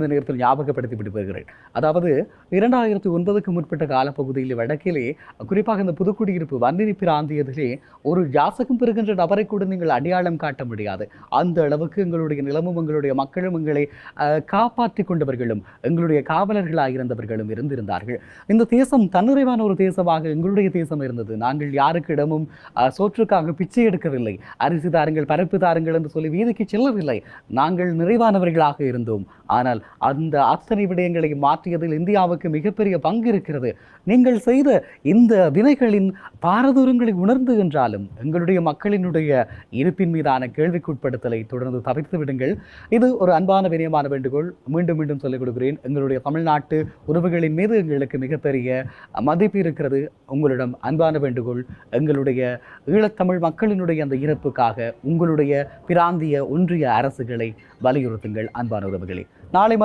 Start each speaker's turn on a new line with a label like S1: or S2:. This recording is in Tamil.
S1: இந்த நேரத்தில் ஞாபகப்படுத்தி விட்டு வருகிறேன் அதாவது இரண்டாயிரத்தி ஒன்பதுக்கு முற்பட்ட காலப்பகுதியில் வடக்கிலே குறிப்பாக இந்த புதுக்குடியிருப்பு வன்னினி பிராந்தியத்திலே ஒரு யாசகம் பெறுகின்ற நபரை கூட நீங்கள் அடையாளம் காட்ட முடியாது. அந்த அளவுக்கு எங்களுடைய நிலமும் எங்களுடைய மக்களும் எங்களை காப்பாற்றி கொண்டவர்களும் எங்களுடைய காவலர்களாக இருந்தவர்களும் இருந்திருந்தார்கள். இந்த தேசம் தன்னிறைவான ஒரு தேசமாக எங்களுடைய தேசம் இருந்தது. நாங்கள் யாருக்கிடமும் இடமும் சோற்றுக்காக பிச்சை எடுக்கவில்லை. அரிசி தாருங்கள் பரப்பு தாருங்கள் என்று சொல்லி வீதிக்கு செல்லவில்லை. நாங்கள் நிறைவானவர்களாக இருந்தோம். ஆனால் அந்த அத்தனை விடயங்களை மாற்றியதில் இந்தியாவுக்கு மிகப்பெரிய பங்கு இருக்கிறது. நீங்கள் செய்த இந்த வினைகளின் பாரதூரங்களை உணர்ந்து என்றாலும் எங்களுடைய மக்களினுடைய இருப்பின் மீதான கேள்விக்குட்படுத்தலை தொடர்ந்து தவிர்த்து விடுங்கள். இது ஒரு அன்பான வினயமான வேண்டுகோள். மீண்டும் மீண்டும் சொல்லிக் கொடுக்கிறேன். எங்களுடைய தமிழ்நாட்டு உறவுகளின் மீது எங்களுக்கு மிகப்பெரிய மதிப்பு இருக்கிறது. உங்களிடம் அன்பான வேண்டுகோள். எங்களுடைய ஈழத்தமிழ் மக்களினுடைய அந்த இறப்புக்காக உங்களுடைய பிராந்திய ஒன்றிய அரசுகளை வலியுறுத்துங்கள். அன்பான உறவுகளே நாளை